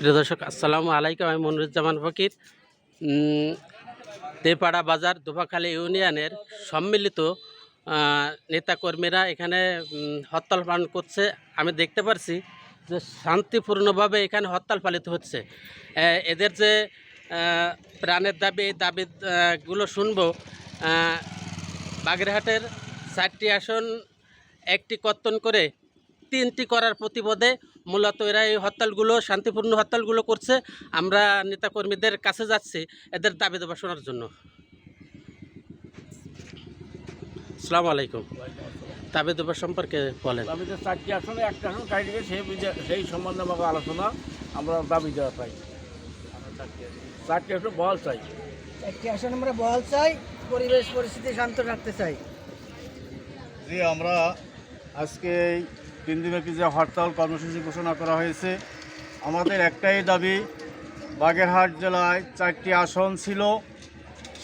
প্রিয় দর্শক আসসালামু আলাইকুম। আমি মনিরুজ্জামান ফকির। দেপাড়া বাজার দুপাখালী ইউনিয়নের সম্মিলিত নেতাকর্মীরা এখানে হরতাল পালন করছে। আমি দেখতে পারছি যে শান্তিপূর্ণভাবে এখানে হরতাল পালিত হচ্ছে। এদের যে প্রাণের দাবি এই দাবি আহ, গুলো শুনব। বাগেরহাটের চারটি আসন একটি কর্তন করে তিনটি করার প্রতিবাদে মূলত এরা এই হরতালগুলো শান্তিপূর্ণ হরতালগুলো করছে। আমরা নেতাকর্মীদের কাছে যাচ্ছি এদের দাবি দেওয়া শোনার জন্য। আসসালামু আলাইকুম। দাবি দেওয়া সম্পর্কে বলেন। আমি তো চারটি আসনে একটা আসন দিবে সেই বুঝে- সেই সম্বন্ধে আমাকে আলোচনা আমরা দাবি দেওয়া চাই। চারটি আসন বল চাই। একটি আসন আমরা বহাল চাই পরিবেশ পরিস্থিতি শান্ত রাখতে চাই। জি আমরা আজকে তিন দিনব্যাপী যে হরতাল কর্মসূচি ঘোষণা করা হয়েছে, আমাদের একটাই দাবি, বাগেরহাট জেলায় চারটি আসন ছিল।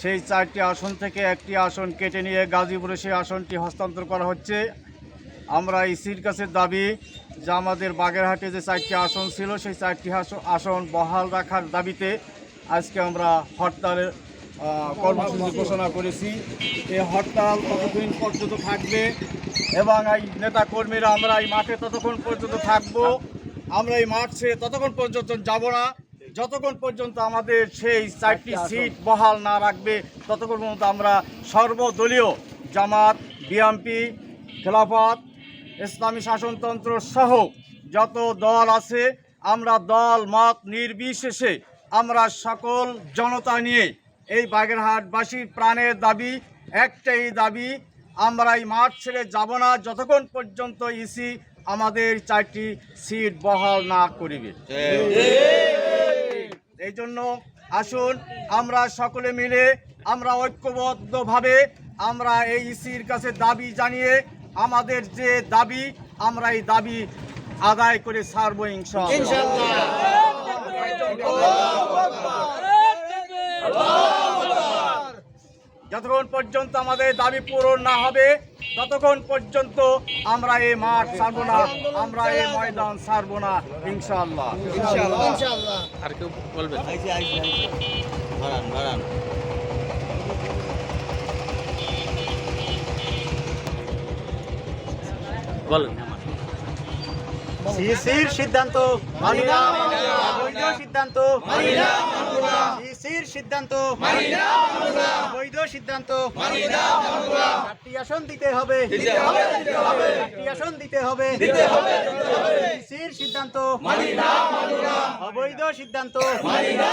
সেই চারটি আসন থেকে একটি আসন কেটে নিয়ে গাজীপুরে সেই আসনটি হস্তান্তর করা হচ্ছে। আমরা ইসির কাছে দাবি যে আমাদের বাগেরহাটে যে চারটি আসন ছিল, সেই চারটি আসন বহাল রাখার দাবিতে আজকে আমরা হরতালের কর্মসূচি ঘোষণা করেছি। এই হরতাল কতদিন পর্যন্ত থাকবে এবং এই নেতা কর্মীরা আমরা এই মাঠে ততক্ষণ পর্যন্ত থাকব। আমরা এই মাঠ ছেড়ে ততক্ষণ পর্যন্ত যাব না। যতক্ষণ পর্যন্ত আমাদের সেই চারটি সিট বহাল না রাখবে, ততক্ষণ পর্যন্ত আমরা সর্বদলীয় জামাত বিএমপি খেলাফত, ইসলামী শাসনতন্ত্র সহ যত দল আছে, আমরা দল, মত নির্বিশেষে আমরা সকল জনতা নিয়ে এই বাগেরহাটবাসীর প্রাণের দাবি, একটাই দাবি আমরা এই মাঠ ছেড়ে যাব না, যতক্ষণ পর্যন্ত ইসি আমাদের চারটি সিট বহাল না করিবে। এই জন্য আসুন, আমরা সকলে মিলে, আমরা ঐক্যবদ্ধভাবে, আমরা এই ইসির কাছে দাবি জানিয়ে, আমাদের যে দাবি, আমরা এই দাবি আদায় করে ছাড়বো ইনশাআল্লাহ। পর্যন্ত আমাদের দাবি পূরণ না হবে ততক্ষণ পর্যন্ত আমরা এই মাঠ ছাড়বো না আমরা এই ময়দান ছাড়বো না ইনশাআল্লাহ। ইনশাআল্লাহ। আর কেউ বলবেন? বলেন। সিসির সিদ্ধান্ত মানি না সিদ্ধান্ত মানি না সিসির সিদ্ধান্ত মানি না বৈধ সিদ্ধান্ত মানি না চারটি আসন দিতে হবে চারটি আসন দিতে হবে সিসির সিদ্ধান্ত মানি না অবৈধ সিদ্ধান্ত মানি না